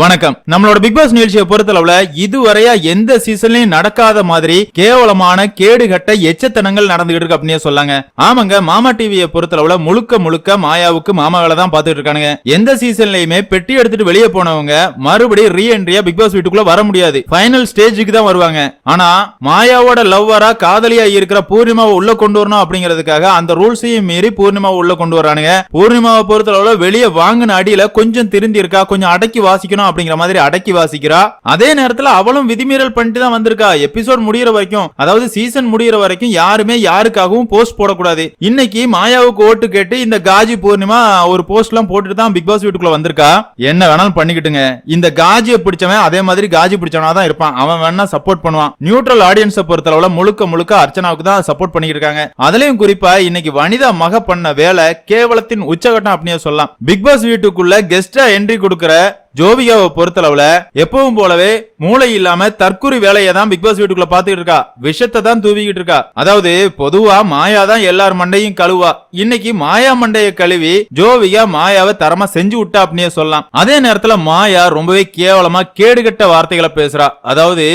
வணக்கம். நம்மளோட big pass நிகழ்ச்சியை பொறுத்தளவுல இதுவரையா எந்த சீசன்லயும் நடக்காத மாதிரி கேவலமான கேடுகட்ட எச்சத்தனங்கள் நடந்துகிட்டு இருக்கு அப்படின்னு சொல்லாங்க. ஆமாங்க மாமா டிவியை பொறுத்தளவுல முழுக்க முழுக்க மாயாவுக்கு மாமாவில தான் பாத்துட்டு இருக்கானுங்க. எந்த சீசன்லயுமே பெட்டி எடுத்துட்டு வெளியே போனவங்க மறுபடியும் ரீ என்ட்ரியா பிக் பாஸ் வீட்டுக்குள்ள வர முடியாது. ஃபைனல் ஸ்டேஜுக்கு தான் வருவாங்க. ஆனா மாயாவோட லவ்வரா காதலியா இருக்கிற பூர்ணிமாவை உள்ள கொண்டு வரணும் அப்படிங்கிறதுக்காக அந்த ரூல்ஸையும் மீறி பூர்ணிமாவை உள்ள கொண்டு வரானுங்க பூர்ணிமாவை பொறுத்தளவுல வெளியே வாங்கின அடியில கொஞ்சம் திருந்தி இருக்கா கொஞ்சம் அடக்கி வாசிக்கணும் அப்படிங்கிற மாதிரி அடக்கி வாசிக்கிறா. அதே நேரத்துல அவளும் விதிமீறல் பண்ணிட்டு தான் வந்திருக்கா. எபிசோட் முடியிற வரைக்கும் அதாவது சீசன் முடியிற வரைக்கும் யாருமே யாருக்காகவும் போஸ்ட் போடக்கூடாது. இன்னைக்கு மாயாவுக்கு ஓட்டு கேட்டு இந்த காஜி பூர்ணிமா ஒரு போஸ்ட் எல்லாம் போட்டுட்டு தான் பிக் பாஸ் வீட்டுக்குள்ள வந்திருக்கா. என்ன வேணாலும் பண்ணிக்கிட்டுங்க. இந்த காஜியை பிடிச்சவன் அதே மாதிரி காஜி பிடிச்சவனா தான் இருப்பான். அவன் வேணா சப்போர்ட் பண்ணுவான். நியூட்ரல் ஆடியன்ஸை பொறுத்தளவுல முழுக்க முழுக்க அர்ச்சனாவுக்கு தான் சப்போர்ட் பண்ணிட்டு இருக்காங்க. அதுலயும் குறிப்பா இன்னைக்கு வனிதா மக பண்ண வேலை கேவலத்தின் உச்சகட்டம் அப்படின்னு சொல்லலாம். பிக் பாஸ் வீட்டுக்குள்ள கெஸ்டா என்ட்ரி கொடுக்கிற ஜோவிகாவை பொறுத்தளவுல எப்பவும் போலவே மூளை இல்லாம தற்குறி வேலையை தான் பிக் பாஸ் வீட்டுக்குள்ள பாத்துக்கிட்டு இருக்கா. விஷத்தை தான் தூவிக்கிட்டு இருக்கா. அதாவது பொதுவா மாயா தான் எல்லார் மண்டையும் கழுவா. இன்னைக்கு மாயா மண்டைய கழுவி ஜோவிகா மாயாவை தரமா செஞ்சு விட்டா அப்படின்னே சொல்லலாம். அதே நேரத்துல மாயா ரொம்பவே கேவலமா கேடுகட்ட வார்த்தைகளை பேசுறா. அதாவது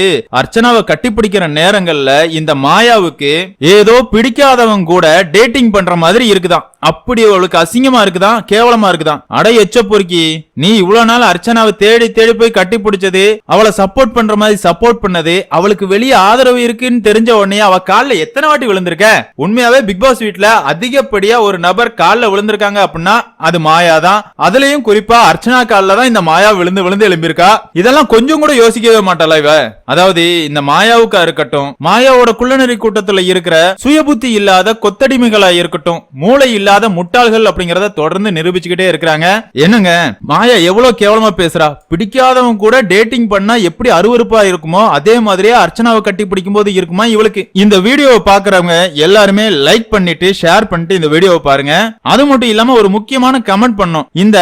அர்ச்சனாவை கட்டிப்பிடிக்கிற நேரங்கள்ல இந்த மாயாவுக்கு ஏதோ பிடிக்காதவங்க கூட டேட்டிங் பண்ற மாதிரி இருக்குதாம் அப்படி அவளுக்கு அசிங்கமா இருக்குதான் கேவலமா இருக்குதான். அட எச்ச பொறுக்கி நீ இவ்வளவு நாள் அர்ச்சனாவை தேடி தேடி போய் கட்டி பிடிச்சது அவளை சப்போர்ட் பண்ற மாதிரி சப்போர்ட் பண்ணது அவளுக்கு வெளியே ஆதரவு இருக்குன்னு தெரிஞ்ச உடனே அவ காலில் எத்தனை வாட்டி விழுந்திருக்க? உண்மையாவே பிக் பாஸ் வீட்டுல அதிகப்படியா ஒரு நபர் கால்ல விழுந்திருக்காங்க அப்படின்னா அது மாயா தான் அதுலயும் குறிப்பா அர்ச்சனா கால்ல தான் இந்த மாயா விழுந்து விழுந்து எழும்பியிருக்கா. இதெல்லாம் கொஞ்சம் கூட யோசிக்கவே மாட்டாளா இவ? அதாவது இந்த மாயாவுக்கா இருக்கட்டும் மாயாவோட குள்ளநெறி கூட்டத்துல இருக்கிற சுயபுத்தி இல்லாத கொத்தடிமைகளா இருக்கட்டும் மூளை இல்லாத முட்டாள்கள் அப்படிங்கறத தொடர்ந்து நிரூபிச்சுக்கிட்டே இருக்கிறாங்க. என்னங்க? மாயா எவ்வளவு கேவலமா பேசுறா. பிடிக்காதவங்க கூட டேட்டிங் பண்ணா எப்படி அருவருப்பா இருக்குமோ அதே மாதிரியே அர்ச்சனாவை கட்டி பிடிக்கும் போது இருக்குமா இவளுக்கு. இந்த வீடியோவை பாக்குறவங்க எல்லாருமே லைக் பண்ணிட்டு ஷேர் பண்ணிட்டு இந்த வீடியோவை பாருங்க. அது மட்டும் இல்லாம ஒரு முக்கியமான கமெண்ட் பண்ணோம். இந்த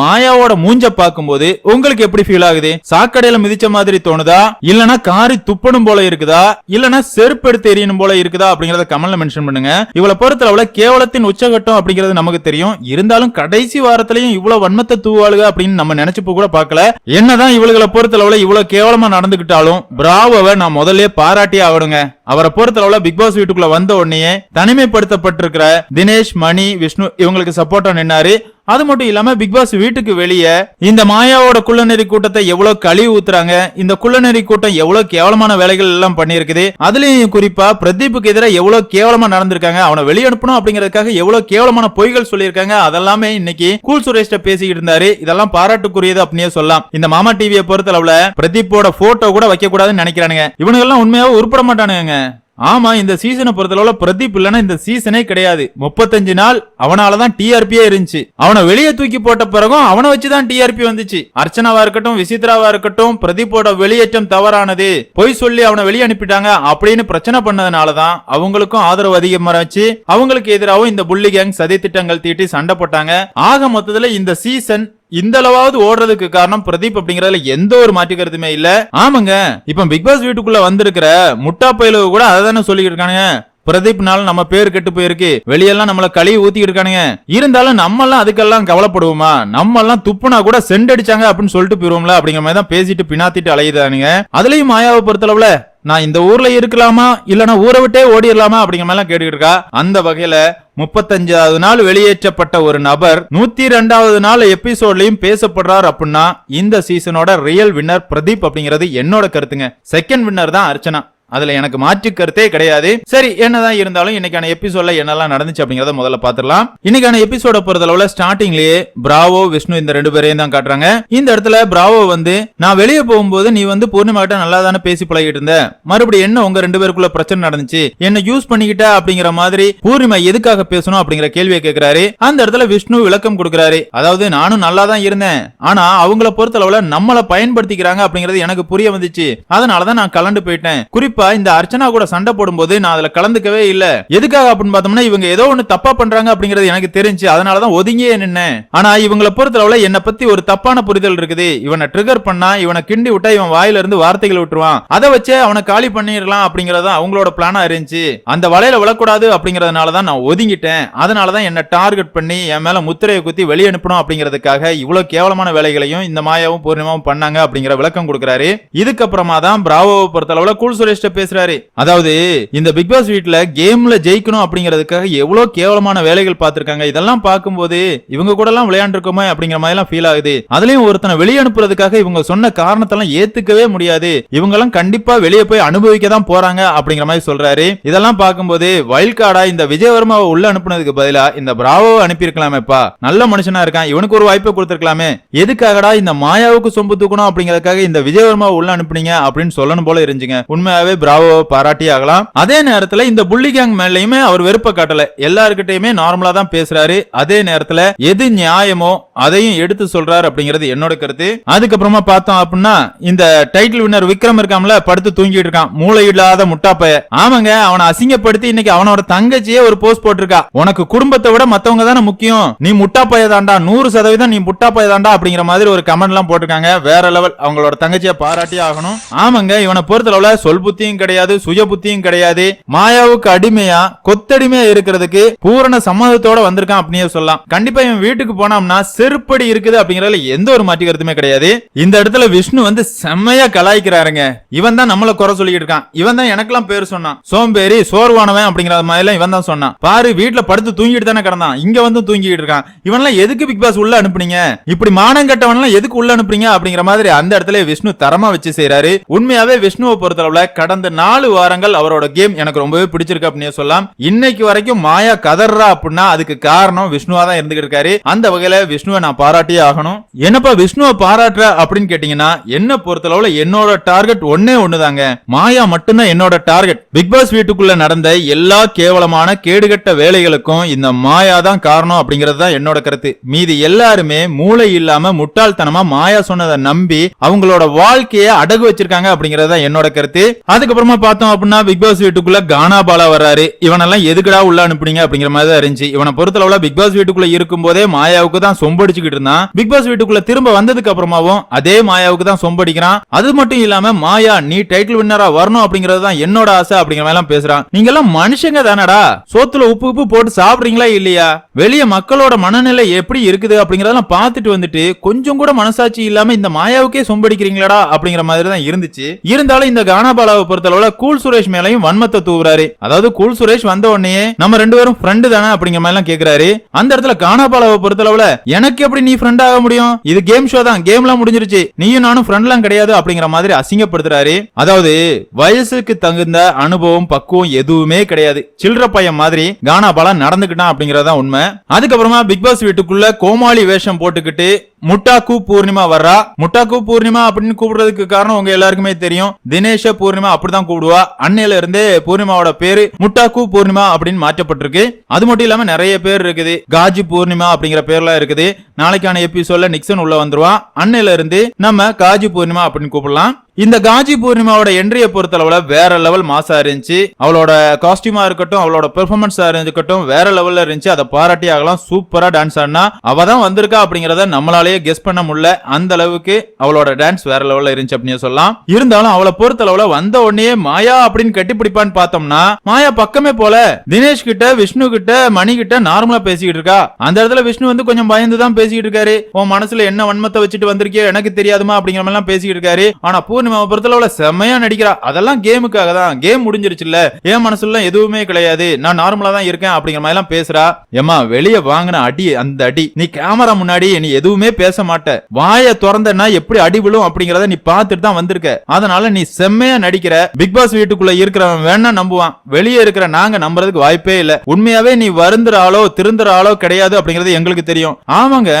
மாயாவோட மூஞ்ச பார்க்கும்போது உங்களுக்கு எப்படி ஃபீல் ஆகுது? சாக்கடையில மிதிச்ச மாதிரி தோணுதா? இல்லனா காரி துப்பணும் போல இருக்குதா? இல்லனா செருப்பு எடுத்து எரியணும் போல இருக்குதா? அப்படிங்கறத கமெண்ட்ல மென்ஷன் பண்ணுங்க. இவளை பொறுத்தளவுல கேவலத்தின் உச்சகட்டம் அப்படிங்கிறது நமக்கு தெரியும். இருந்தாலும் கடைசி வாரத்திலையும் இவ்வளவு வன்மத்தை தூவாளுக அப்படின்னு நம்ம நினைச்சுப்ப கூட பார்க்கல. என்னதான் இவளுகளை பொறுத்தளவுல இவ்வளவு கேவலமா நடந்துகிட்டாலும் பிராவோவை நான் முதல்ல பாராட்டி ஆகணுங்க. அவரை பொறுத்தளவுல பிக் பாஸ் வீட்டுக்குள்ள வந்த உடனே தனிமைப்படுத்தப்பட்டிருக்கிற தினேஷ் மணி விஷ்ணு இவங்களுக்கு சப்போர்ட்டா நின்னாரு. அது மட்டும் இல்லாம பிக் பாஸ் வீட்டுக்கு வெளியே இந்த மாயாவோட குள்ளநெறி கூட்டத்தை எவ்வளவு கழிவு ஊத்துறாங்க இந்த குள்ளநெறி கூட்டம் எவ்வளவு கேவலமான வேலைகள் எல்லாம் பண்ணியிருக்குது அதுலயும் குறிப்பா பிரதீப்புக்கு எதிராக எவ்வளவு கேவலமா நடந்திருக்காங்க அவனை வெளியனுப்பணும் அப்படிங்கறதுக்காக எவ்வளவு கேவலமான பொய்கள் சொல்லியிருக்காங்க அதெல்லாமே இன்னைக்கு கூல் சுரேஷ்ட பேசிக்கிட்டு இருந்தாரு. இதெல்லாம் பாராட்டுக்குரியது அப்படின்னே சொல்லலாம். இந்த மாமா டிவியை பொறுத்தளவுல பிரதீப்போட போட்டோ கூட வைக்க கூடாதுன்னு நினைக்கிறானுங்க. இவனுங்க எல்லாம் உண்மையாவே உருப்பட மாட்டானுங்க ஆமா இந்த சீசனை பொறுத்தளவுல பிரதீப் இல்லனா இந்த சீசனே கிடையாது. முப்பத்தஞ்சு நாள் அவனாலதான் டிஆர்பியே இருந்துச்சு. அவனை வெளியே தூக்கி போட்ட பிறகும் அவனை வச்சுதான் டிஆர்பி வந்துச்சு. அர்ச்சனாவா இருக்கட்டும் விசித்ராவா இருக்கட்டும் பிரதீப்போட வெளியேற்றம் தவறானது. பொய் சொல்லி அவனை வெளியே அனுப்பிட்டாங்க அப்படின்னு பிரச்சனை பண்ணதுனாலதான் அவங்களுக்கும் ஆதரவு அதிகமாச்சு அவங்களுக்கு எதிராகவும் இந்த புள்ளி கேங் சதி திட்டங்கள் தீட்டி சண்டை போட்டாங்க. ஆக மொத்தத்துல இந்த சீசன் இந்த அளவாவது ஓடுறதுக்கு காரணம் பிரதீப் அப்படிங்கறதுல எந்த ஒரு மாற்று கருத்துமே இல்ல. ஆமாங்க. இப்ப பிக் பாஸ் வீட்டுக்குள்ள வந்திருக்கிற முட்டா பயிலவு கூட அதை தானே சொல்லிக்கிட்டு இருக்கானுங்க. பிரதீப்னால நம்ம பேர் கெட்டு போயிருக்கு. வெளியெல்லாம் நம்மள கழுவி ஊத்திக்கிட்டு இருக்கானுங்க இருந்தாலும் நம்ம எல்லாம் அதுக்கெல்லாம் கவலைப்படுவோமா? நம்ம எல்லாம் துப்புனா கூட சென்ட் அடிச்சாங்க அப்படின்னு சொல்லிட்டு போயிருவோம்ல அப்படிங்கிற மாதிரி தான் பேசிட்டு பினாத்திட்டு அலையுதானுங்க. அதுலயும் மாயாவை பொறுத்தளவுல நான் இந்த ஊர்ல இருக்கலாமா? இல்லனா ஊரை விட்டே ஓடிடலாமா அப்படிங்கிற மாதிரி எல்லாம் கேட்டுக்கிட்டு இருக்கா. அந்த வகையில முப்பத்தஞ்சாவது நாள் வெளியேற்றப்பட்ட ஒரு நபர் நூத்தி ரெண்டாவது நாள் எபிசோட்லயும் பேசப்படுறார் அப்படின்னா இந்த சீசனோட ரியல் வின்னர் பிரதீப் அப்படிங்கிறது என்னோட கருத்துங்க. செகண்ட் வின்னர் தான் அர்ச்சனா. அதுல எனக்கு மாற்று கருத்தே கிடையாது. சரி என்னதான் இருந்தாலும் இன்னைக்கான எபிசோட்ல என்னெல்லாம் நடந்துச்சு அப்படிங்கறத முதல்ல பாத்துடலாம் இன்னைக்கான எபிசோட பொறுத்தளவுல ஸ்டார்டிங்லயே பிராவோ விஷ்ணு இந்த ரெண்டு பேரையும் தான் காட்டுறாங்க. இந்த இடத்துல பிராவோ வந்து நான் வெளியே போகும்போது நீ வந்து பூர்ணிமா கிட்ட நல்லா தானே பேசி பழகிட்டு இருந்த? மறுபடியும் என்ன உங்க ரெண்டு பேருக்குள்ள பிரச்சனை நடந்துச்சு? என்ன யூஸ் பண்ணிக்கிட்ட அப்படிங்கிற மாதிரி பூர்ணிமா எதுக்காக பேசணும்? அப்படிங்கிற கேள்வியை கேட்கிறாரு. அந்த இடத்துல விஷ்ணு விளக்கம் கொடுக்கிறாரு. அதாவது நானும் நல்லா தான் இருந்தேன். ஆனா அவங்கள பொறுத்தளவுல நம்மள பயன்படுத்திக்கிறாங்க அப்படிங்கறது எனக்கு புரிய வந்துச்சு. அதனாலதான் நான் கலண்டு போயிட்டேன். குறிப்பா குறிப்பா இந்த அர்ச்சனா கூட சண்டை போடும்போது நான் அதுல கலந்துக்கவே இல்ல. எதுக்காக அப்படின்னு பார்த்தோம்னா இவங்க ஏதோ ஒண்ணு தப்பா பண்றாங்க அப்படிங்கறது எனக்கு தெரிஞ்சு அதனாலதான் ஒதுங்கியே நின்னேன். ஆனா இவங்களை பொறுத்தளவுல என்னை பத்தி ஒரு தப்பான புரிதல் இருக்குது. இவனை ட்ரிகர் பண்ணா இவனை கிண்டி விட்டா இவன் வாயில இருந்து வார்த்தைகள் விட்டுருவான். அதை வச்சு அவனை காலி பண்ணிடலாம் அப்படிங்கறதா அவங்களோட பிளானா இருந்துச்சு. அந்த வலையில விழக்கூடாது அப்படிங்கறதுனாலதான் நான் ஒதுங்கிட்டேன். அதனாலதான் என்ன டார்கெட் பண்ணி என் மேல முத்திரையை குத்தி வெளியே அனுப்பணும் அப்படிங்கிறதுக்காக இவ்வளவு கேவலமான வேலைகளையும் இந்த மாயாவும் பூர்ணிமாவும் பண்ணாங்க அப்படிங்கிற விளக்கம் கொடுக்குறாரு. இதுக்கப்புறமா தான் பிராவோவை பொறுத்தளவுல கூல் சுரேஷ் சுரேஷ்ட பேசுறாரு. அதாவது இந்த பிக் பாஸ் வீட்ல கேம்ல ஜெயிக்கணும் அப்படிங்கறதுக்காக எவ்வளவு கேவலமான வேலைகள் பார்த்திருக்காங்க. இதெல்லாம் பார்க்கும்போது இவங்க கூட எல்லாம் விளையாண்டுருக்கோமே அப்படிங்கிற மாதிரி எல்லாம் ஃபீல் ஆகுது. அதுலயும் ஒருத்தனை வெளியே அனுப்புறதுக்காக இவங்க சொன்ன காரணத்தெல்லாம் ஏத்துக்கவே முடியாது. இவங்க எல்லாம் கண்டிப்பா வெளியே போய் அனுபவிக்க தான் போறாங்க அப்படிங்கிற மாதிரி சொல்றாரு. இதெல்லாம் பார்க்கும்போது வைல்ட் கார்டா இந்த விஜயவர்மாவை உள்ள அனுப்புனதுக்கு பதிலா இந்த பிராவோ அனுப்பியிருக்கலாமேப்பா. நல்ல மனுஷனா இருக்கான். இவனுக்கு ஒரு வாய்ப்பை கொடுத்திருக்கலாமே. எதுக்காகடா இந்த மாயாவுக்கு சொம்பு தூக்கணும் அப்படிங்கறதுக்காக இந்த விஜயவர்மாவை உள்ள அனுப்புனீங்க அப்படின்னு சொல்லணும் போல இருந்துச்சுங்க. உண்மையாவே பிராவோவை பாராட்டி ஆகலாம் அதே நேரத்துல இந்த புள்ளி கேங் மேலயுமே அவர் வெறுப்ப காட்டல. எல்லாருக்கிட்டையுமே நார்மலா தான் பேசுறாரு. அதே நேரத்துல எது நியாயமோ அதையும் எடுத்து சொல்றாரு அப்படிங்கிறது என்னோட கருத்து. அதுக்கப்புறமா பார்த்தோம் அப்படின்னா இந்த டைட்டில் வின்னர் விக்ரம் இருக்காம்ல படுத்து தூங்கிட்டு இருக்கான். மூளை இல்லாத முட்டாப்பைய. ஆமாங்க அவனை அசிங்கப்படுத்தி இன்னைக்கு அவனோட தங்கச்சியே ஒரு போஸ்ட் போட்டிருக்கா. உனக்கு குடும்பத்தை விட மத்தவங்க தானே முக்கியம். நீ முட்டாப்பைய தாண்டா நூறு சதவீதம் நீ முட்டாப்பைய தாண்டா அப்படிங்கிற மாதிரி ஒரு கமெண்ட் எல்லாம் போட்டிருக்காங்க. வேற லெவல் அவங்களோட தங்கச்சியை பாராட்டி ஆகணும். ஆமாங்க இவனை பொறுத்தளவுல சொல் புத்தியும் கிடையாது சுய புத்தியும் கிடையாது. மாயாவுக்கு அடிமையா கொத்தடிமையா இருக்கிறதுக்கு பூரண சம்மதத்தோட வந்திருக்கான் அப்படியே சொல்லலாம். கண்டிப்பா இவன் வீட்டுக்கு போனோம்னா செருப்படி இருக்குது அப்படிங்கறதுல எந்த ஒரு மாற்று கருத்துமே கிடையாது. இந்த இடத்துல விஷ்ணு வந்து செம்மையா கலாய்க்கிறாருங்க. இவன் தான் நம்மள குறை சொல்லிட்டு இருக்கான். இவன் தான் எனக்கெல்லாம் பேர் சொன்னான். சோம்பேறி சோர்வானவன் அப்படிங்கிற மாதிரி எல்லாம் இவன் தான் சொன்னான். பாரு வீட்டுல படுத்து தூங்கிட்டு தானே கிடந்தான். இங்க வந்து தூங்கிட்டு இருக்கான். இவன்லாம் எதுக்கு பிக் பாஸ் உள்ள அனுப்புனீங்க? இப்படி மானம் கட்டவன் எதுக்கு உள்ள அனுப்புறீங்க அப்படிங்கிற மாதிரி அந்த இடத்துல விஷ்ணு தரமா வச்சு செய்யறாரு உண்மையாவே விஷ்ணுவை பொறுத்தளவுல கடந்த நாலு வாரங்கள் அவரோட கேம் எனக்கு ரொம்பவே பிடிச்சிருக்கு அப்படின்னு சொல்லலாம். இன்னைக்கு வரைக்கும் மாயா கதறா அப்படின்னா அதுக்கு காரணம் விஷ்ணுவா தான் இருந்துகிட்டு இருக்காரு. அந்த வகையில விஷ்ணுவை நான் பாராட்டியே ஆகணும். என்னப்பா விஷ்ணுவை பாராட்டுற அப்படின்னு கேட்டீங்கன்னா என்ன பொறுத்தளவுல என்னோட டார்கெட் ஒன்னே ஒண்ணுதாங்க. மாயா மட்டும்தான் என்னோட டார்கெட். பிக் பாஸ் வீட்டுக்குள்ள நடந்த எல்லா கேவலமான கேடுகட்ட வேலைகளுக்கும் இந்த மாயா தான் காரணம் அப்படிங்கிறது தான் என்னோட கருத்து. மீதி எல்லாருமே மூளை இல்லாம முட்டாள்தனமா மாயா சொன்னதை நம்பி அவங்களோட வாழ்க்கையை அடகு வச்சிருக்காங்க அப்படிங்கறது தான் என்னோட கருத்து. அதுக்கப்புறமா பார்த்தோம் அப்படின்னா பிக் பாஸ் வீட்டுக்குள்ள கானா பாலா வராரு இவனெல்லாம் எதுக்குடா உள்ள அனுப்புனீங்க அப்படிங்கிற மாதிரி தான் இருந்துச்சு. இவனை பொறுத்தளவுல பிக் பாஸ் வீட்டுக்குள்ள இருக்கும் போதே மாயாவுக்கு தான் சொம்படிச்சுக்கிட்டு இருந்தான். பிக் பாஸ் வீட்டுக்குள்ள திரும்ப வந்ததுக்கு அப்புறமாவும் அதே மாயாவுக்கு தான் சொம்படிக்கிறான். அது மட்டும் இல்லாம மாயா நீ டைட்டில் வின்னரா வரணும் அப்படிங்கறது தான் என்னோட ஆசை அப்படிங்கிற மாதிரி எல்லாம் பேசுறான். நீங்க எல்லாம் மனுஷங்க தானடா? சோத்துல உப்பு உப்பு போட்டு சாப்பிடுறீங்களா இல்லையா? வெளிய மக்களோட மனநிலை எப்படி இருக்குது? அப்படிங்கறதெல்லாம் பார்த்துட்டு வந்துட்டு கொஞ்சம் கூட மனசாட்சி இல்லாம இந்த மாயாவுக்கே சொம்படிக்கிறீங்களாடா அப்படிங்கிற மாதிரி தான் இருந்துச்சு. இருந்தாலும் இந்த கானாபாலாவை பொறுத்தளவுல கூல் சுரேஷ் மேலையும் வன்மத்தை தூவுறாரு. அதாவது கூல் சுரேஷ் வந்த உடனே நம்ம ரெண்டு பேரும் ஃப்ரெண்டு தானே அப்படிங்கிற மாதிரி எல்லாம் கேக்குறாரு. அந்த இடத்துல கானாபாலாவை பொறுத்தளவுல எனக்கு எப்படி நீ ஃப்ரெண்ட் ஆக முடியும்? இது கேம் ஷோ தான் கேம் எல்லாம் முடிஞ்சிருச்சு. நீயும் நானும் ஃப்ரெண்ட்லாம் கிடையாது அப்படிங்கிற மாதிரி அசிங்கப்படுத்துறாரு. அதாவது வயசுக்கு தகுந்த அனுபவம் பக்குவம் எதுவுமே கிடையாது. சில்லற பையன் மாதிரி கானாபாலா நடந்துக்கிட்டான் அப்படிங்கறதான் உண்மை. அதுக்கப்புறமா பிக் பாஸ் வீட்டுக்குள்ள கோமாளி வேஷம் போட்டுக்கிட்டு முட்டாக்கு பூர்ணிமா வர்றா? முட்டாக்கு பூர்ணிமா அப்படின்னு கூப்பிடுறதுக்கு காரணம் உங்க எல்லாருக்குமே தெரியும். தினேஷ பூர்ணிமா அப்படிதான் கூப்பிடுவா. அன்னையில இருந்தே பூர்ணிமாவோட பேரு முட்டாக்கு பூர்ணிமா அப்படின்னு மாற்றப்பட்டிருக்கு. அது மட்டும் இல்லாம நிறைய பேர் இருக்குது. காஜி பூர்ணிமா அப்படிங்கிற பேர்லாம் இருக்குது. நாளைக்கான எபிசோட்ல நிக்சன் உள்ள வந்துருவான் அன்னையில இருந்து நம்ம காஜி பூர்ணிமா அப்படின்னு கூப்பிடலாம். இந்த காஜி பூர்ணிமாவோட என்ட்ரியை பொறுத்தளவுல வேற லெவல் மாசா இருந்துச்சு. அவளோட காஸ்டியூமா இருக்கட்டும் அவளோட பெர்ஃபார்மன்ஸா இருக்கட்டும் வேற லெவல்ல இருந்துச்சு. அதை பாராட்டி ஆகலாம். சூப்பரா டான்ஸ் ஆடினா அவ தான் வந்திருக்கா அப்படிங்கறத நம்மளாலேயே கெஸ் பண்ண முடியல. அந்த அளவுக்கு அவளோட டான்ஸ் வேற லெவல்ல இருந்துச்சு அப்படின்னு சொல்லலாம். இருந்தாலும் அவளை பொறுத்தளவுல வந்த உடனே மாயா அப்படின்னு கட்டிப்பிடிப்பான்னு பார்த்தோம்னா மாயா பக்கமே போல. தினேஷ் கிட்ட விஷ்ணு கிட்ட மணி கிட்ட நார்மலா பேசிக்கிட்டு இருக்கா. அந்த இடத்துல விஷ்ணு வந்து கொஞ்சம் பயந்து தான் பேசிக்கிட்டு இருக்காரு. உன் மனசுல என்ன வன்மத்தை வச்சுட்டு வந்திருக்கியோ எனக்கு தெரியாதுமா அப்படிங்கிற மாதிரி எல்லாம் பேசிக்கிட்டு இருக்காரு. ஆனா பூர்ணி பூர்ணிமாவை பொறுத்தளவுல செம்மையா நடிக்கிறா. அதெல்லாம் கேமுக்காக தான். கேம் முடிஞ்சிருச்சுல்ல. என் மனசுல எதுவுமே கிடையாது. நான் நார்மலா தான் இருக்கேன் அப்படிங்கிற மாதிரி எல்லாம் பேசுறா. ஏமா வெளிய வாங்கின அடி அந்த அடி. நீ கேமரா முன்னாடி நீ எதுவுமே பேச மாட்ட. வாய திறந்தனா எப்படி அடி விழும் அப்படிங்கறத நீ பாத்துட்டு தான் வந்திருக்க. அதனால நீ செம்மையா நடிக்கிற. பிக் பாஸ் வீட்டுக்குள்ள இருக்கிறவன் வேணா நம்புவான். வெளியே இருக்கிற நாங்க நம்புறதுக்கு வாய்ப்பே இல்ல. உண்மையாவே நீ வருந்துற ஆளோ திருந்துற ஆளோ கிடையாது அப்படிங்கறது எங்களுக்கு தெரியும். ஆமாங்க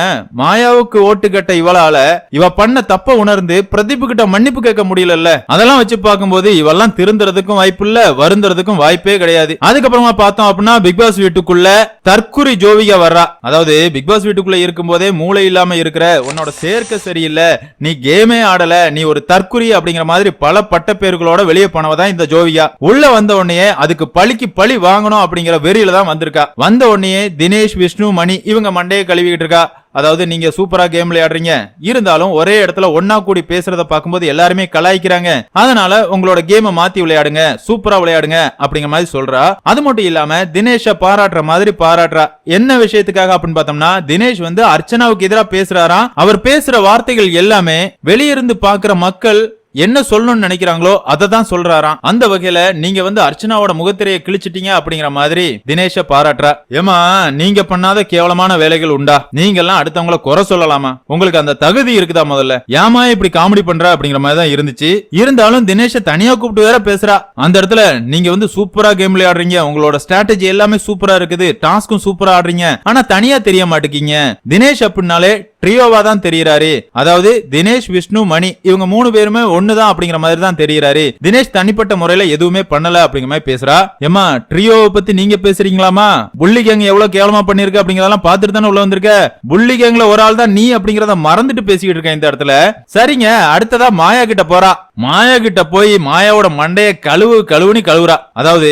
மாயாவுக்கு ஓட்டு கட்ட இவளால இவ பண்ண தப்ப உணர்ந்து பிரதீப் கிட்ட மன்னிப்பு கேட்க இருக்க முடியல அதெல்லாம் வச்சு பார்க்கும்போது இவெல்லாம் திருந்துறதுக்கும் வாய்ப்பு இல்ல வருந்துறதுக்கும் வாய்ப்பே கிடையாது. அதுக்கப்புறமா பார்த்தோம் அப்படின்னா பிக் பாஸ் வீட்டுக்குள்ள தற்குறி ஜோவிகா வர்றா. அதாவது பிக் பாஸ் வீட்டுக்குள்ள இருக்கும் போதே மூளை இல்லாம இருக்கிற உன்னோட சேர்க்கை சரியில்லை நீ கேமே ஆடல நீ ஒரு தற்குறி அப்படிங்கிற மாதிரி பல பட்ட பேர்களோட வெளியே போனவதான் இந்த ஜோவிகா. உள்ள வந்த உடனே அதுக்கு பழிக்கு பழி வாங்கணும் அப்படிங்கிற வெறியில தான் வந்திருக்கா. வந்த உடனே தினேஷ் விஷ்ணு மணி இவங்க மண்டையை கழுவிக்கிட்டு இருக்கா. அதாவது நீங்க சூப்பரா கேம் விளையாடுறீங்க. இருந்தாலும் ஒரே இடத்துல ஒன்னா கூடி பேசுறத பார்க்கும்போது எல்லாருமே கலாய்க்கிறாங்க. அதனால உங்களோட கேமை மாத்தி விளையாடுங்க சூப்பரா விளையாடுங்க அப்படிங்கிற மாதிரி சொல்றா. அது மட்டும் இல்லாம தினேஷ பாராட்டுற மாதிரி பாராட்டுறா. என்ன விஷயத்துக்காக அப்படின்னு பார்த்தோம்னா தினேஷ் வந்து அர்ச்சனாவுக்கு எதிராக பேசுறாராம். அவர் பேசுற வார்த்தைகள் எல்லாமே வெளியிருந்து பாக்குற மக்கள் என்ன சொல்லணும்னு நினைக்கிறாங்களோ அதை தான் சொல்றாராம். அந்த வகையில நீங்க வந்து அர்ச்சனாவோட முகத்திரையை கிழிச்சிட்டீங்க அப்படிங்கிற மாதிரி தினேஷ பாராட்டுறா. ஏமா நீங்க பண்ணாத கேவலமான வேலைகள் உண்டா? நீங்க எல்லாம் அடுத்தவங்கள குறை சொல்லலாமா? உங்களுக்கு அந்த தகுதி இருக்குதா முதல்ல? ஏமா இப்படி காமெடி பண்ற அப்படிங்கிற மாதிரி தான் இருந்துச்சு. இருந்தாலும் தினேஷ தனியா கூப்பிட்டு வேற பேசுறா. அந்த இடத்துல நீங்க வந்து சூப்பரா கேம் விளையாடுறீங்க. உங்களோட ஸ்ட்ராட்டஜி எல்லாமே சூப்பரா இருக்குது. டாஸ்க்கும் சூப்பரா ஆடுறீங்க. ஆனா தனியா தெரிய மாட்டேங்கீங்க. தினேஷ் அப்படின்னாலே ட்ரியோவா தான் தெரியறாரு அதாவது தினேஷ் விஷ்ணு மணி இவங்க மூணு பேருமே ஒண்ணுதான் அப்படிங்கிற மாதிரி தான் தெரியறாரு தினேஷ் தனிப்பட்ட முறையில எதுவுமே பண்ணல அப்படிங்கிற மாதிரி பேசுறா. ஏமா ட்ரியோவை பத்தி நீங்க பேசுறீங்களாமா புள்ளி கேங் எவ்வளவு கேவலமா பண்ணிருக்கு அப்படிங்கறதெல்லாம் பாத்துட்டு தானே உள்ள வந்திருக்க? புள்ளி கேங்ல ஒரு ஆள் தான் நீ அப்படிங்கறத மறந்துட்டு பேசிக்கிட்டு இருக்க இந்த இடத்துல. சரிங்க அடுத்ததா மாயா கிட்ட போறா. மாயா கிட்ட போய் மாயாவோட மண்டைய கழுவு கழுவுனி கழுவுறா. அதாவது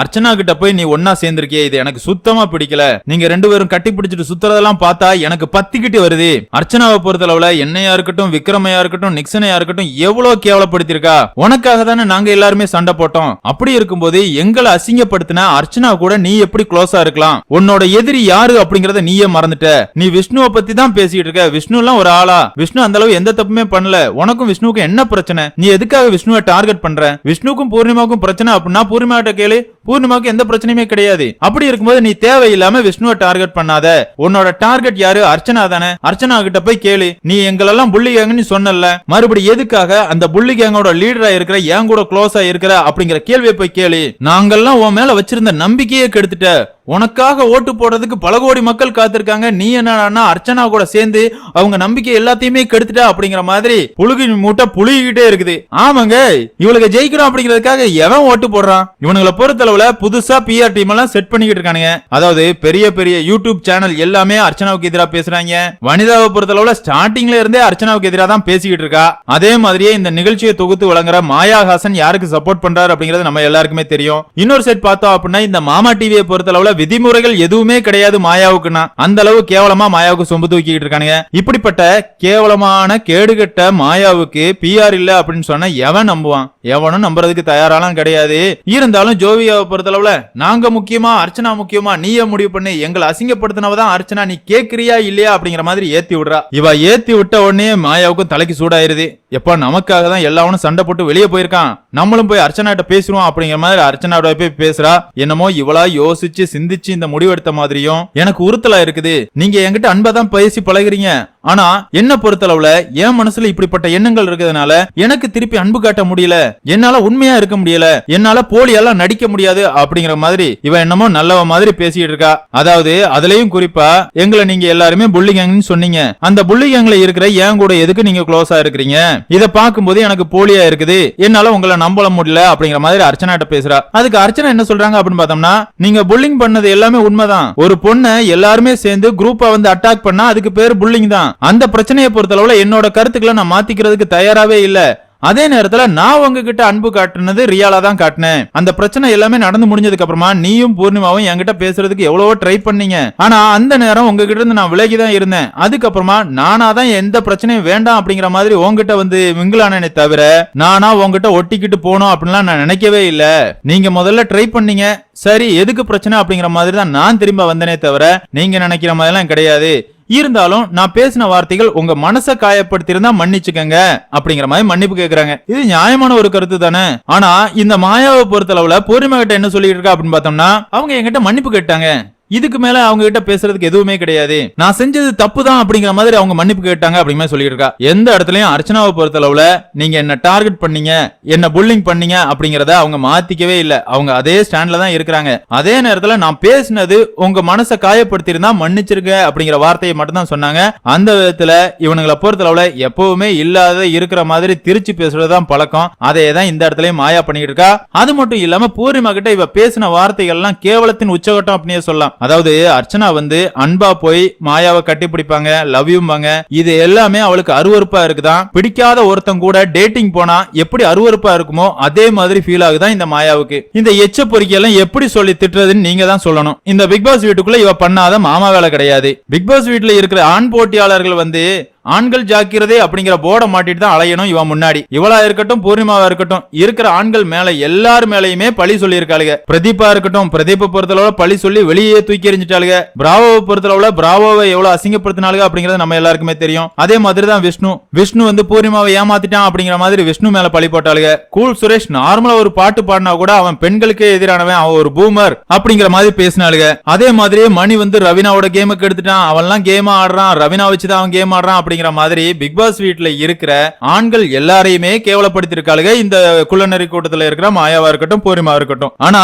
அர்ச்சனா கிட்ட போய் நீ ஒன்னா சேர்ந்திருக்கிய இது எனக்கு சுத்தமா பிடிக்கல. நீங்க ரெண்டு பேரும் கட்டி பிடிச்சிட்டு சுத்துறதெல்லாம் பார்த்தா எனக்கு பத்திக்கிட்டு வருது. அர்ச்சனாவை பொறுத்தளவுல என்னையா இருக்கட்டும் விக்ரமையா இருக்கட்டும் நிக்சனையா இருக்கட்டும் எவ்வளவு கேவலப்படுத்திருக்கா உனக்காக தானே நாங்க எல்லாருமே சண்டை போட்டோம். அப்படி இருக்கும்போது எங்களை அசிங்கப்படுத்தின அர்ச்சனா கூட நீ எப்படி க்ளோஸா இருக்கலாம்? உன்னோட எதிரி யாரு அப்படிங்கறத நீயே மறந்துட்ட. நீ விஷ்ணுவை பத்தி தான் பேசிட்டு இருக்க. விஷ்ணு எல்லாம் ஒரு ஆளா? விஷ்ணு அந்த அளவு எந்த தப்புமே பண்ணல. உனக்கும் விஷ்ணுவுக்கும் என்ன பிரச்சனை? நீ எதுக்காக விஷ்ணுவை டார்கெட் பண்ற? விஷ்ணுக்கும் பூர்ணிமாவுக்கும் பிரச்சனை அப்படின்னா பூர்ணிமாவிட்ட கேளு. பூர்ணிமாவுக்கு எந்த பிரச்சனையுமே கிடையாது. அப்படி இருக்கும்போது நீ தேவையில்லாம விஷ்ணுவை டார்கெட் பண்ணாத. உன்னோட டார்கெட் யாரு? அர்ச்சனா தானே. அர்ச்சனா கிட்ட போய் கேளு. நீ எங்களெல்லாம் புள்ளி கேங்கன்னு சொன்னல மறுபடி எதுக்காக அந்த புள்ளி கேங்கோட லீடரா இருக்கிற என் கூட க்ளோஸா இருக்கிற அப்படிங்கிற கேள்வியை போய் கேளு. நாங்கெல்லாம் உன் மேல வச்சிருந்த நம்பிக்கையே கெடுத்துட்ட. உனக்காக ஓட்டு போடுறதுக்கு பல கோடி மக்கள் காத்திருக்காங்க. நீ என்னன்னா அர்ச்சனா கூட சேர்ந்து அவங்க நம்பிக்கை எல்லாத்தையுமே கெடுத்துட்டா அப்படிங்கிற மாதிரி புழுகி மூட்டை புழுகிட்டே இருக்குது. ஆமாங்க இவளுக்கு ஜெயிக்கணும் அப்படிங்கிறதுக்காக எவன் ஓட்டு போடுறான்? இவனுங்களை பொறுத்தளவுல புதுசா பிஆர் டீம் எல்லாம் செட் பண்ணிக்கிட்டு இருக்கானுங்க. அதாவது பெரிய பெரிய யூடியூப் சேனல் எல்லாமே அர்ச்சனாவுக்கு எதிராக பேசுறாங்க. அனிதாவை பொறுத்தளவுல ஸ்டார்டிங்ல இருந்தே அர்ச்சனாவுக்கு எதிராக தான் பேசிக்கிட்டு இருக்கா. அதே மாதிரியே இந்த நிகழ்ச்சியை தொகுத்து வழங்குற மாயா ஹாசன் யாருக்கு சப்போர்ட் பண்றாரு அப்படிங்கிறது நம்ம எல்லாருக்குமே தெரியும். இன்னொரு செட் பார்த்தோம் அப்படின்னா இந்த மாமா டிவியை பொறுத்தளவுல விதிமுறைகள் எதுவுமே கிடையாது மாயாவுக்குன்னா. அந்த அளவு கேவலமா மாயாவுக்கு சொம்பு தூக்கிட்டு இருக்கானுங்க. இப்படிப்பட்ட கேவலமான கேடுகட்ட மாயாவுக்கு பிஆர் இல்ல அப்படின்னு சொன்னா எவன் நம்புவான்? எவனும் நம்புறதுக்கு தயாராலாம் கிடையாது. இருந்தாலும் ஜோவியாவை பொறுத்தளவுல நாங்க முக்கியமா அர்ச்சனா முக்கியமா நீயே முடிவு பண்ணி. எங்களை அசிங்கப்படுத்தினவதான் அர்ச்சனா. நீ கேக்குறியா இல்லையா அப்படிங்கிற மாதிரி ஏத்தி விடுறா. இவ ஏத்தி விட்ட உடனே மாயாவுக்கும் தலைக்கு சூடாயிருது. எப்ப நமக்காக தான் எல்லாவனும் சண்டை போட்டு வெளியே போயிருக்கான். நம்மளும் போய் அர்ச்சனாட்ட பேசுறோம் அப்படிங்கிற மாதிரி அர்ச்சனாவோட போய் பேசுறா. என்னமோ இவளா யோசிச்சு சிந்திச்சு இந்த முடிவெடுத்த மாதிரியும் எனக்கு உறுத்தலா இருக்குது. நீங்க என்கிட்ட அன்பா தான் பேசி பழகிறீங்க. ஆனா என்ன பொறுத்தளவுல என் மனசுல இப்படிப்பட்ட எண்ணங்கள் இருக்கிறதுனால எனக்கு திருப்பி அன்பு காட்ட முடியல. என்னால உண்மையா இருக்க முடியல. என்னால போலியெல்லாம் நடிக்க முடியாது அப்படிங்கிற மாதிரி இவன் என்னமோ நல்லவ மாதிரி பேசிட்டு இருக்கா. அதாவது அதுலயும் குறிப்பா எங்களை நீங்க எல்லாருமே புள்ளி சொன்னீங்க. பண்ணீங்க அந்த புள்ளி கேங்ல இருக்கிற என் கூட எதுக்கு நீங்க க்ளோஸா இருக்கிறீங்க? இத பாக்கும்போது எனக்கு போலியா இருக்குது. என்னால உங்களை நம்பல முடியல அப்படிங்கிற மாதிரி அர்ச்சனாட்ட பேசுறா. அதுக்கு அர்ச்சனா என்ன சொல்றாங்க அப்படின்னு பார்த்தோம்னா நீங்க புல்லிங் பண்ணது எல்லாமே உண்மைதான். ஒரு பொண்ணை எல்லாருமே சேர்ந்து குரூப்பா வந்து அட்டாக் பண்ணா அதுக்கு பேர் புல்லிங் தான். அந்த பிரச்சனையை பொறுத்தளவுல என்னோட கருத்துக்களை நான் மாத்திக்கிறதுக்கு தயாராவே இல்ல. அதே நேரத்துல நான் உங்ககிட்ட அன்பு காட்டுனது ரியாலா தான் காட்டினேன். அந்த பிரச்சனை எல்லாமே நடந்து முடிஞ்சதுக்கு அப்புறமா நீயும் பூர்ணிமாவும் என்கிட்ட பேசுறதுக்கு எவ்வளவோ ட்ரை பண்ணீங்க. ஆனா அந்த நேரம் உங்ககிட்ட இருந்து நான் விலகி தான் இருந்தேன். அதுக்கப்புறமா நானா தான் எந்த பிரச்சனையும் வேண்டாம் அப்படிங்கிற மாதிரி உங்ககிட்ட வந்து மிங்கிலானே தவிர நானா உங்ககிட்ட ஒட்டிக்கிட்டு போனோம் அப்படின்லாம் நான் நினைக்கவே இல்ல. நீங்க முதல்ல ட்ரை பண்ணீங்க. சரி எதுக்கு பிரச்சனை அப்படிங்கிற மாதிரி தான் நான் திரும்ப வந்தனே தவிர நீங்க நினைக்கிற மாதிரிலாம் கிடையாது. இருந்தாலும் நான் பேசின வார்த்தைகள் உங்க மனசை காயப்படுத்தியிருந்தா மன்னிச்சுக்கங்க அப்படிங்கிற மாதிரி மன்னிப்பு கேக்குறாங்க. இது நியாயமான ஒரு கருத்து தானே? ஆனா இந்த மாயாவை பொறுத்தளவுல பூர்ணிமா கிட்ட என்ன சொல்லிட்டு இருக்கா அப்படின்னு பார்த்தோம்னா அவங்க என்கிட்ட மன்னிப்பு கேட்டாங்க. இதுக்கு மேல அவங்க கிட்ட பேசுறதுக்கு எதுவுமே கிடையாது. நான் செஞ்சது தப்பு தான் அப்படிங்கிற மாதிரி அவங்க மன்னிப்பு கேட்டாங்க அப்படிங்கிற மாதிரி சொல்லிட்டு இருக்கா. எந்த இடத்துலயும் அர்ச்சனாவை பொறுத்த அளவுல நீங்க என்ன டார்கெட் பண்ணீங்க என்ன புல்லிங் பண்ணீங்க அப்படிங்கறத அவங்க மாத்திக்கவே இல்ல. அவங்க அதே ஸ்டாண்ட்ல தான் இருக்கிறாங்க. அதே நேரத்துல நான் பேசினது உங்க மனசை காயப்படுத்தியிருந்தா மன்னிச்சிருக்க அப்படிங்கிற வார்த்தையை மட்டும் தான் சொன்னாங்க. அந்த விதத்துல இவனுங்களை பொறுத்தளவுல எப்பவுமே இல்லாத இருக்கிற மாதிரி திருச்சி பேசுறதுதான் பழக்கம். அதையே தான் இந்த இடத்துலயும் மாயா பண்ணிட்டு இருக்கா. அது மட்டும் இல்லாம பூர்ணிமா கிட்ட இவ பேசின வார்த்தைகள்லாம் கேவலத்தின் உச்சகட்டம் அப்படின்னே சொல்லலாம். அதாவது அர்ச்சனா வந்து அன்பா போய் மாயாவை கட்டி பிடிப்பாங்க லவ் யூம்பாங்க இது எல்லாமே அவளுக்கு அருவறுப்பா இருக்குதான் பிடிக்காத ஒருத்தன் கூட டேட்டிங் போனா எப்படி அருவறுப்பா இருக்குமோ அதே மாதிரி ஃபீல் ஆகுதான் இந்த மாயாவுக்கு? இந்த எச்ச பொறிக்கையெல்லாம் எப்படி சொல்லி திட்டுறதுன்னு நீங்க தான் சொல்லணும். இந்த பிக் பாஸ் வீட்டுக்குள்ள இவ பண்ணாத மாமா வேலை கிடையாது. பிக் பாஸ் வீட்டுல இருக்கிற ஆண் போட்டியாளர்கள் வந்து ஆண்கள் ஜாக்கிரதை அப்படிங்கிற போர்டை மாட்டிட்டு தான் அலையணும் இவன் முன்னாடி. இவளா இருக்கட்டும் பூர்ணிமாவா இருக்கட்டும் இருக்கிற ஆண்கள் மேல எல்லார் மேலயுமே பழி சொல்லி இருக்காளுங்க பிரதீபா இருக்கட்டும் பிரதீப பொறுத்தளவுல பழி சொல்லி வெளியே தூக்கி எறிஞ்சிட்டாளுங்க பிராவோவை பொறுத்தளவுல பிராவோவை எவ்வளவு அசிங்கப்படுத்தினாலுங்க அப்படிங்கறது நம்ம எல்லாருக்குமே தெரியும். அதே மாதிரி தான் விஷ்ணு. விஷ்ணு வந்து பூர்ணிமாவை ஏமாத்திட்டான் அப்படிங்கிற மாதிரி விஷ்ணு மேல பழி போட்டாளுங்க கூல் சுரேஷ் நார்மலா ஒரு பாட்டு பாடினா கூட அவன் பெண்களுக்கே எதிரானவன் அவன் ஒரு பூமர் அப்படிங்கிற மாதிரி பேசினாளுங்க அதே மாதிரியே மணி வந்து ரவினாவோட கேமுக்கு எடுத்துட்டான். அவன்லாம் கேம் ஆடுறான். ரவினா வச்சுதான் அவன் கேம் ஆடுறான் அப்படிங்கிற மாதிரி பிக் பாஸ் வீட்டுல இருக்கிற ஆண்கள் எல்லாரையுமே கேவலப்படுத்திருக்காளுங்க இந்த குள்ளநரி கூட்டத்துல இருக்கிற மாயாவா இருக்கட்டும் பூரிமா இருக்கட்டும். ஆனா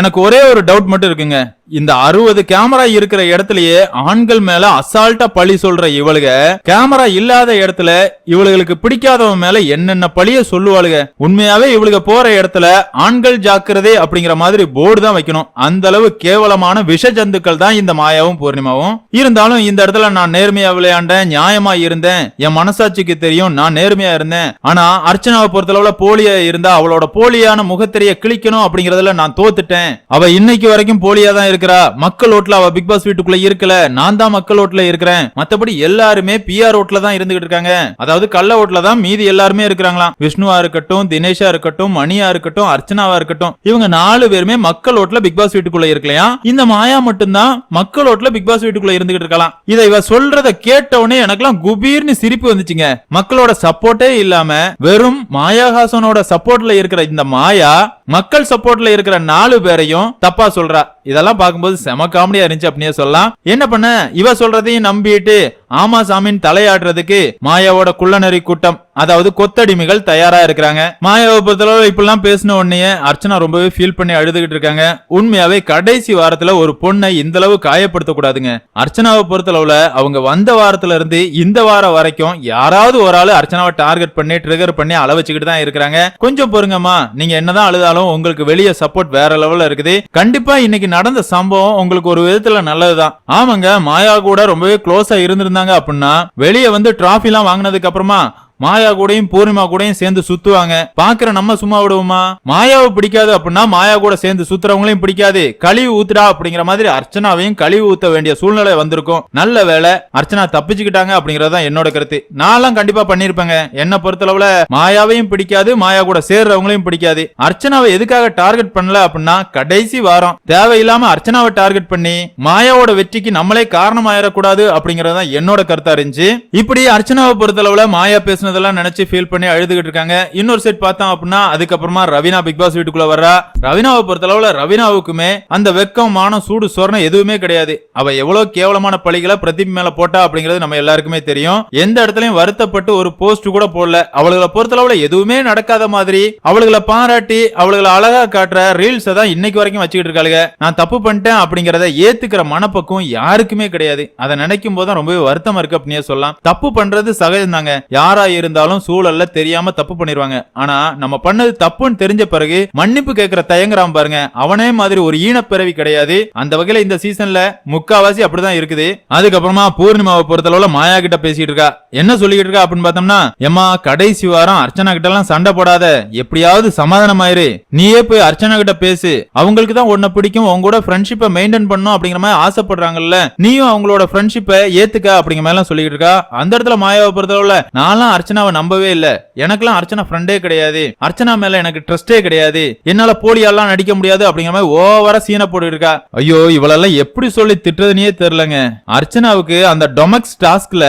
எனக்கு ஒரே ஒரு டவுட் மட்டும் இருக்குங்க. இந்த அறுபது கேமரா இருக்கிற இடத்துலயே ஆண்கள் மேல அசால்ட்டா பழி சொல்ற இவளுக கேமரா இல்லாத இடத்துல இவளுகளுக்கு பிடிக்காதவன் மேல என்னென்ன பழிய சொல்லுவாளுக? உண்மையாவே இவளுக போற இடத்துல ஆண்கள் ஜாக்கிரதை அப்படிங்கிற மாதிரி போர்டு தான் வைக்கணும். அந்த அளவு கேவலமான விஷ ஜந்துக்கள் தான் இந்த மாயாவும் பூர்ணிமாவும். இருந்தாலும் இந்த இடத்துல நான் நேர்மையா விளையாண்டேன் நியாயமா இருந்தேன். என் மனசாட்சிக்கு தெரியும் நான் நேர்மையா இருந்தேன். ஆனா அர்ச்சனாவை பொறுத்தளவுல போலியா இருந்தா அவளோட போலியான முகத்திரைய கிழிக்கணும் அப்படிங்கறதுல நான் தோத்துட்டேன். அவ இன்னைக்கு வரைக்கும் போலியா தான் இருக்கிறா? மக்கள் ஓட்ல அவ பிக் பாஸ் வீட்டுக்குள்ள இருக்கல. நான் தான் மக்கள் ஓட்ல இருக்கிறேன். மத்தபடி எல்லாருமே பிஆர் ஓட்ல தான் இருந்துகிட்டு இருக்காங்க. அதாவது கள்ள ஓட்ல தான் மீதி எல்லாருமே இருக்கிறாங்களாம். விஷ்ணுவா இருக்கட்டும் தினேஷா இருக்கட்டும் மணியா இருக்கட்டும் அர்ச்சனாவா இருக்கட்டும். இவங்க நாலு பேருமே மக்கள் ஓட்ல பிக் பாஸ் வீட்டுக்குள்ள இருக்கலையா? இந்த மாயா மட்டும்தான் மக்கள் ஓட்ல பிக் பாஸ் வீட்டுக்குள்ள இருந்துகிட்டு இருக்கலாம். இதை இவ சொல்றத கேட்ட உடனே எனக்கெல்லாம் குபீர்னு சிரிப்பு வந்துச்சுங்க. மக்களோட சப்போர்ட்டே இல்லாம வெறும் மாயாஹாசனோட சப்போர்ட்ல இருக்கிற இந்த மாயா மக்கள் சப்போர்ட்ல இருக்கிற நாலு பேரையும் தப்பா சொல்றா. இதெல்லாம் பார்க்கும்போது செம காமெடியா இருந்துச்சு அப்படின்னே சொல்லலாம். என்ன பண்ண? இவ சொல்றதையும் நம்பிட்டு ஆமா சாமின்னு தலையாடுறதுக்கு மாயாவோட குள்ளநரி கூட்டம் அதாவது கொத்தடிமைகள் தயாரா இருக்கிறாங்க. மாயாவை பொறுத்தளவு இப்பெல்லாம் பேசின உடனே அர்ச்சனா ரொம்பவே ஃபீல் பண்ணி அழுதுகிட்டு இருக்காங்க. உண்மையாவே கடைசி வாரத்துல ஒரு பொண்ணை இந்த அளவு காயப்படுத்த கூடாதுங்க அர்ச்சனாவை பொறுத்தளவுல அவங்க வந்த வாரத்துல இருந்து இந்த வாரம் வரைக்கும் யாராவது ஒரு ஆளு அர்ச்சனாவை டார்கெட் பண்ணி ட்ரிகர் பண்ணி அள வச்சுக்கிட்டு தான் இருக்கிறாங்க. கொஞ்சம் பொறுங்கம்மா நீங்க என்னதான் அழுதாலும் உங்களுக்கு வெளியே சப்போர்ட் வேற லெவல்ல இருக்குது. கண்டிப்பா இன்னைக்கு நடந்த சம்பவம் உங்களுக்கு ஒரு விதத்துல நல்லதுதான். ஆமாங்க மாயா கூட ரொம்பவே க்ளோஸா இருந்திருந்தாங்க. அப்படின்னா வெளியே வந்து டிராஃபி எல்லாம் வாங்கினதுக்கு அப்புறமா மாயா கூடயும் பூர்ணிமா கூடயும் சேர்ந்து சுத்துவாங்க. பாக்குற நம்ம சும்மா விடுவோமா? மாயாவை பிடிக்காது அப்படின்னா மாயா கூட சேர்ந்து சுத்துறவங்களையும் பிடிக்காது. கழிவு ஊத்துடா அப்படிங்கிற மாதிரி அர்ச்சனாவையும் கழிவு ஊத்த வேண்டிய சூழ்நிலை வந்திருக்கும். நல்ல வேலை அர்ச்சனா தப்பிச்சுக்கிட்டாங்க அப்படிங்கறதுதான் என்னோட கருத்து. நான்லாம் கண்டிப்பா பண்ணிருப்பேங்க. என்ன பொறுத்தளவுல மாயாவையும் பிடிக்காது மாயா கூட சேர்றவங்களையும் பிடிக்காது. அர்ச்சனாவை எதுக்காக டார்கெட் பண்ணல அப்படின்னா கடைசி வாரம். தேவையில்லாம அர்ச்சனாவை டார்கெட் பண்ணி மாயாவோட வெற்றிக்கு நம்மளே காரணமாயிடக்கூடாது அப்படிங்கறதுதான் என்னோட கருத்தா இருந்துச்சு. இப்படி அர்ச்சனாவை பொறுத்தளவுல மாயா பேசுனதெல்லாம் நினைச்சு ஃபீல் பண்ணி அழுதுகிட்டு இருக்காங்க. இன்னொரு சைட் பார்த்தோம் அப்படின்னா அதுக்கப்புறமா ரவினா பிக் பாஸ் வீட்டுக்குள்ள வர்றா. ரவினாவை பொறுத்தளவுல ரவினாவுக்குமே அந்த வெக்கம் மானம் சூடு சொரணம் எதுவுமே கிடையாது. அவ எவ்வளவு கேவலமான பழிகளை பிரதீப் மேல போட்டா அப்படிங்கிறது நம்ம எல்லாருக்குமே தெரியும். எந்த இடத்துலயும் வருத்தப்பட்டு ஒரு போஸ்ட் கூட போடல. அவளுகளை பொறுத்தளவுல எதுவுமே நடக்காத மாதிரி அவளுகளை பாராட்டி அவளுகளை அழகா காட்டுற ரீல்ஸ் தான் இன்னைக்கு வரைக்கும் வச்சுக்கிட்டு இருக்காளுங்க. நான் தப்பு பண்ணிட்டேன் அப்படிங்கறத ஏத்துக்கிற மனப்பக்குவம் யாருக்குமே கிடையாது. அதை நினைக்கும் போது ரொம்பவே வருத்தமா இருக்கு அப்படின்னே சொல்லலாம். தப்பு பண்றது சகஜம் தாங்க யாரா இருந்தாலும் சூழல்ல தெரியாம தப்பு பண்ணிருவாங்க. ஆனா நம்ம பண்ணது தப்புன்னு தெரிஞ்ச பிறகு மன்னிப்பு கேட்கிற தயங்குறான் பாருங்க. அவனே மாதிரி ஒரு ஈனப்பிறவி கிடையாது. அந்த வகையில இந்த சீசன்ல முக்காவாசி அப்படிதான் இருக்குது. அதுக்கப்புறமா பூர்ணிமாவை பொறுத்தளவுல மாயா கிட்ட பேசிட்டு இருக்கா. என்ன சொல்லிக்கிட்டு இருக்கா அப்படின்னு பார்த்தோம்னா எம்மா கடைசி வாரம் அர்ச்சனா கிட்ட எல்லாம் சண்டை போடாத. எப்படியாவது சமாதானம் ஆயிரு நீயே போய் அர்ச்சனா கிட்ட பேசு. அவங்களுக்கு தான் உன்னை பிடிக்கும். உங்க கூட ஃப்ரெண்ட்ஷிப்பை மெயின்டைன் பண்ணும் அப்படிங்கிற மாதிரி ஆசைப்படுறாங்கல்ல. நீயும் அவங்களோட ஃப்ரெண்ட்ஷிப்பை ஏத்துக்க அப்படிங்கிற மாதிரி எல்லாம் சொல்லிட்டு இருக்கா. அந்த இடத்துல மாயாவை பொறுத்தளவுல நான்லாம் அர்ச்சனாவை நம்பவே இல்ல. எனக்கெல்லாம் அர்ச்சனா ஃப்ரெண்டே கிடையாது. அர்ச்சனா மேல எனக்கு ட்ரஸ்டே கிடையாது. என்னால போலியாலாம் நடிக்க முடியாது அப்படிங்கிற மாதிரி ஓவரா சீனை போட்டு இருக்கா. ஐயோ இவளெல்லாம் எப்படி சொல்லி திட்டுறதுனே தெரியலங்க. அர்ச்சனாவுக்கு அந்த டொமக்ஸ் டாஸ்க்ல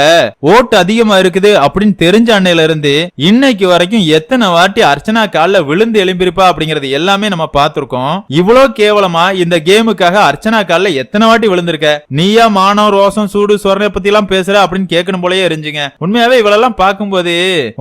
ஓட்டு அதிகமா இருக்குது அப்படின்னு தெரிஞ்ச அன்னையில இருந்து இன்னைக்கு வரைக்கும் எத்தனை வாட்டி அர்ச்சனா கால்ல விழுந்து எழும்பிருப்பா அப்படிங்கறது எல்லாமே நம்ம பார்த்திருக்கோம். இவ்வளவு கேவலமா இந்த கேமுக்காக அர்ச்சனா கால்ல எத்தனை வாட்டி விழுந்திருக்க? நீயா மானம் ரோசம் சூடு சொரணை பத்தி எல்லாம் பேசுற அப்படின்னு கேட்கணும் போலயே இருந்துச்சுங்க. உண்மையாவே இவளெல்லாம் பார்க்கும்போது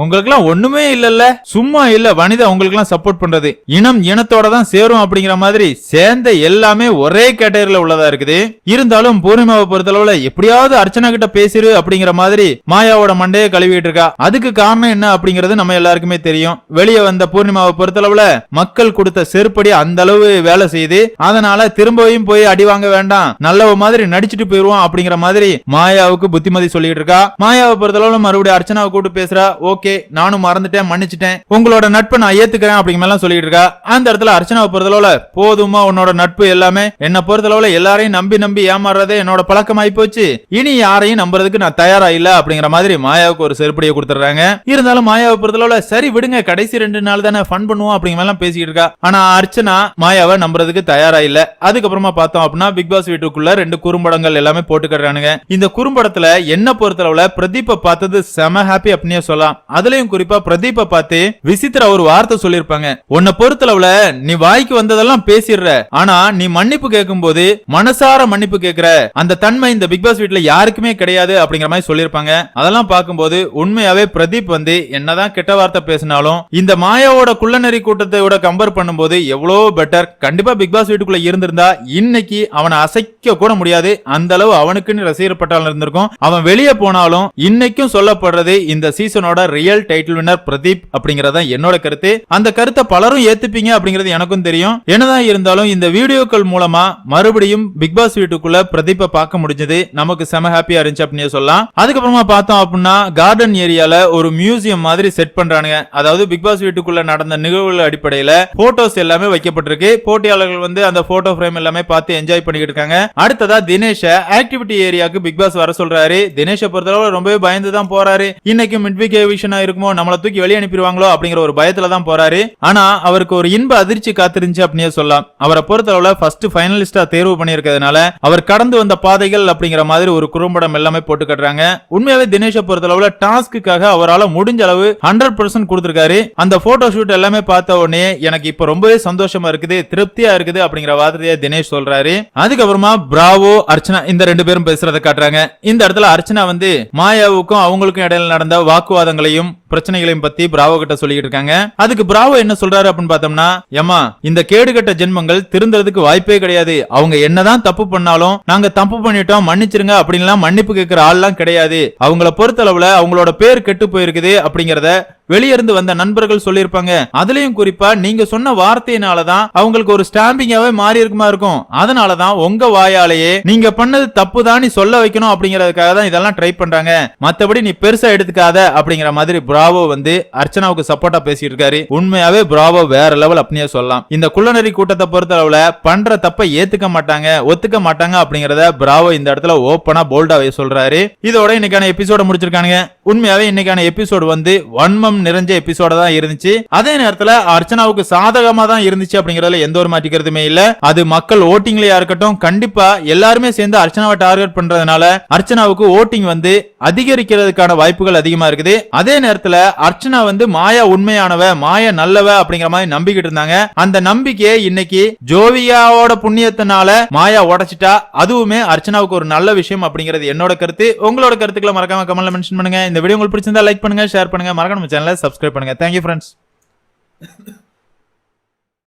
உங்களுக்கு எல்லாம் ஒண்ணுமே இல்லல்ல. சும்மா இல்ல வனிதா உங்களுக்கு எல்லாம் சப்போர்ட் பண்றது. இனம் இனத்தோட தான் சேரும் அப்படிங்கிற மாதிரி சேர்ந்த எல்லாமே ஒரே கேட்டகரியில உள்ளதா இருக்குது. இருந்தாலும் பூர்ணிமாவை பொறுத்தளவுல எப்படியாவது அர்ச்சனா கிட்ட பேசிரு அப்படிங்கிற மாதிரி மாயாவோட மண்டையை கழுவிட்டு இருக்கா. அதுக்கு காரணம் என்ன அப்படிங்கறது நம்ம எல்லாருக்குமே தெரியும். வெளியே வந்த பூர்ணிமாவை பொறுத்தளவுல மக்கள் கொடுத்த செருப்படி அந்த அளவு வேலை செய்து அதனால திரும்பவும் போய் அடி வாங்க வேண்டாம். நல்லவ மாதிரி நடிச்சிட்டு போயிருவோம் அப்படிங்கிற மாதிரி மாயாவுக்கு புத்திமதி சொல்லிட்டு இருக்கா. மாயாவை பொறுத்தளவுல மறுபடியும் அர்ச்சனாவை கூட்டு பேசுறா ஓகே நானும் மறந்துட்டேன் மன்னிச்சிட்டேன். உங்களோட நட்பை நான் ஏத்துக்கிறேன் அப்படிங்கிற எல்லாம் சொல்லிட்டு இருக்கா. அந்த இடத்துல அர்ச்சனாவை பொறுத்தளவுல போதுமா உன்னோட நட்பு எல்லாமே? என்ன பொறுத்தளவுல எல்லாரையும் நம்பி நம்பி ஏமாறுறதே என்னோட பழக்கமாயி போச்சு. இனி யாரையும் நம்புறதுக்கு நான் தயாரா இல்ல அப்படிங்கிற மாதிரி மாயாவுக்கு ஒரு செருப்படியை கொடுத்துறாங்க இருந்தாலும் மாயாவை பொறுத்தளவுல சரி விடுங்க கடைசி ரெண்டு நாள் தானே ஃபன் பண்ணுவோம் அப்படிங்கிற மாதிரி எல்லாம் பேசிக்கிட்டு இருக்கா. ஆனா அர்ச்சனா மாயாவை நம்புறதுக்கு தயாரா இல்ல. அதுக்கப்புறமா பார்த்தோம் அப்படின்னா பிக் பாஸ் வீட்டுக்குள்ள ரெண்டு குறும்படங்கள் எல்லாமே போட்டுக்கிறானுங்க இந்த குறும்படத்துல என்ன பொறுத்தளவுல பிரதீப்பை பார்த்தது செம ஹாப்பி அப்படின்னு சொல்லலாம். அதுலயும் குறிப்பா பிரதீப பார்த்து விசித்திர ஒரு வார்த்தை சொல்லிருப்பாங்க உன்னை பொறுத்தளவுல நீ வாய்க்கு வந்ததெல்லாம் பேசிடுற. ஆனா நீ மன்னிப்பு கேட்கும் போது மனசார மன்னிப்பு கேட்கிற. அந்த தன்மை இந்த பிக் பாஸ் வீட்டுல யாருக்குமே கிடையாது அப்படிங்கிற மாதிரி சொல்லிருப்பாங்க அதெல்லாம் பார்க்கும்போது உண்மையாவே பிரதீப் வந்து என்னதான் கெட்ட வார்த்தை பேசினாலும் இந்த மாயாவோட குள்ளநெறி கூட்டத்தோட கம்பேர் பண்ணும்போது எவ்வளவு பெட்டர் கண்டிப்பா பிக் பாஸ் வீட்டுக்குள்ள இருந்திருந்தா இன்னைக்கு அவனை அசைக்க கூட முடியாது. அந்த அளவு அவனுக்குன்னு ரசிகர் பட்டாளம் இருந்திருக்கும். அவன் வெளியே போனாலும் இன்னைக்கும் சொல்லப்படுறது இந்த சீசன் சீசனோட ரியல் டைட்டில் வின்னர் பிரதீப் அப்படிங்கறத என்னோட கருத்து. அந்த கருத்தை பலரும் ஏத்துப்பீங்க அப்படிங்கிறது எனக்கும் தெரியும். என்னதான் இருந்தாலும் இந்த வீடியோக்கள் மூலமா மறுபடியும் பிக் பாஸ் வீட்டுக்குள்ள பிரதீப்பை பார்க்க முடிஞ்சது. நமக்கு செம ஹாப்பியா இருந்துச்சு அப்படின்னு சொல்லலாம். அதுக்கப்புறமா பார்த்தோம் அப்படின்னா கார்டன் ஏரியால ஒரு மியூசியம் மாதிரி செட் பண்றானுங்க. அதாவது பிக் பாஸ் வீட்டுக்குள்ள நடந்த நிகழ்வுகள் அடிப்படையில போட்டோஸ் எல்லாமே வைக்கப்பட்டிருக்கு. போட்டியாளர்கள் வந்து அந்த போட்டோ ஃப்ரேம் எல்லாமே பார்த்து என்ஜாய் பண்ணிக்கிட்டு இருக்காங்க. அடுத்ததா தினேஷ ஆக்டிவிட்டி ஏரியாக்கு பிக் பாஸ் வர சொல்றாரு. தினேஷை பொறுத்தளவு ரொம்பவே பயந்து தான் போறாரு. இன்னைக்கு மிட் விஷனா இருக்குமோ நம்மளை தூக்கி வெளியே அனுப்பிடுவாங்களோ அப்படிங்கிற ஒரு பயத்துல தான் போறாரு. ஆனா அவருக்கு ஒரு இன்ப அதிர்ச்சி காத்திருந்துச்சு அப்படின்னே சொல்லலாம். அவரை பொறுத்தளவுல ஃபர்ஸ்ட் ஃபைனலிஸ்டா தேர்வு பண்ணியிருக்கிறதுனால அவர் கடந்து வந்த பாதைகள் அப்படிங்கிற மாதிரி ஒரு குறும்படம் எல்லாமே போட்டு கட்டுறாங்க. உண்மையாவே தினேஷை பொறுத்தளவுல டாஸ்க்குக்காக அவரால் முடிஞ்ச அளவு ஹண்ட்ரட் பர்சன்ட் கொடுத்துருக்காரு. அந்த போட்டோ ஷூட் எல்லாமே பார்த்த உடனே எனக்கு இப்ப ரொம்பவே சந்தோஷமா இருக்குது திருப்தியா இருக்குது அப்படிங்கிற வார்த்தையை தினேஷ் சொல்றாரு. அதுக்கப்புறமா பிராவோ அர்ச்சனா இந்த ரெண்டு பேரும் பேசுறத காட்டுறாங்க. இந்த இடத்துல அர்ச்சனா வந்து மாயாவுக்கும் அவங்களுக்கும் இடையில நடந்த வாக்கு வாக்குவாதங்களையும் பிரச்சனைகளையும் பத்தி பிராவோ கிட்ட சொல்லிட்டு இருக்காங்க. அதுக்கு பிராவோ என்ன சொல்றாரு அப்படின்னு பார்த்தோம்னா ஏமா இந்த கேடுகட்ட ஜென்மங்கள் திருந்துறதுக்கு வாய்ப்பே கிடையாது. அவங்க என்னதான் தப்பு பண்ணாலும் நாங்க தப்பு பண்ணிட்டோம் மன்னிச்சிருங்க அப்படின்லாம் மன்னிப்பு கேட்கிற ஆள்லாம் கிடையாது. அவங்கள பொறுத்தளவுல அவங்களோட பேர் கெட்டு போயிருக்குது அப்படிங்கறத வெளியிருந்து வந்த நண்பர்கள் சொல்லியிருப்பாங்க. அதுலயும் குறிப்பா நீங்க சொன்ன வார்த்தையினாலதான் அவங்களுக்கு ஒரு ஸ்டாம்பிங்காவே மாறி இருக்குமா. இருக்கும் அதனாலதான் உங்க வாயாலேயே நீங்க பண்ணது தப்பு தான் நீ சொல்ல வைக்கணும் அப்படிங்கறதுக்காக தான் இதெல்லாம் ட்ரை பண்றாங்க. மத்தபடி நீ பெருசா எடுத்துக்காத அப்படிங்கிற மாதிரி பிராவோ வந்து அர்ச்சனாவுக்கு சப்போர்ட்டா பேசிட்டு இருக்காரு உண்மையாவே பிராவோ வேற லெவல் அப்படியே சொல்லலாம். இந்த குள்ளநெறி கூட்டத்தை பொறுத்த அளவுல பண்ற தப்ப ஏத்துக்க மாட்டாங்க ஒத்துக்க மாட்டாங்க அப்படிங்கறத பிராவோ இந்த இடத்துல ஓப்பனா போல்டாவே சொல்றாரு. இதோட இன்னைக்கான எபிசோட முடிச்சிருக்கானுங்க. உண்மையாவே இன்னைக்கான எபிசோடு வந்து வன்மம் நிறைஞ்ச எபிசோட தான் இருந்துச்சு. அதே நேரத்துல அர்ச்சனாவுக்கு சாதகமா தான் இருந்துச்சு அப்படிங்கறதுல எந்த ஒரு மாற்றிக்கிறதுமே இல்ல. அது மக்கள் ஓட்டிங்லயா இருக்கட்டும் கண்டிப்பா எல்லாருமே சேர்ந்து அர்ச்சனாவை டார்கெட் பண்றதுனால அர்ச்சனாவுக்கு ஓட்டிங் வந்து அதிகரிக்கிறதுக்கான வாய்ப்புகள் அதிகமா இருக்குது. அதே நேரத்துல அர்ச்சனா வந்து மாயா உண்மையானவ மாயா நல்லவ அப்படிங்கிற மாதிரி நம்பிக்கிட்டு இருந்தாங்க. அந்த நம்பிக்கையை இன்னைக்கு ஜோவியாவோட புண்ணியத்தினால மாயா உடைச்சிட்டா அதுவுமே அர்ச்சனாவுக்கு ஒரு நல்ல விஷயம் அப்படிங்கிறது என்னோட கருத்து. உங்களோட கருத்துக்களை மறக்காம கமெண்ட்ல மென்ஷன் பண்ணுங்க. இந்த வீடியோ உங்களுக்கு பிடிச்சிருந்தா லைக் பண்ணுங்க ஷேர் பண்ணுங்க. மறக்காம சேனல் சப்ஸ்கிரைப் பண்ணுங்க. Thank you friends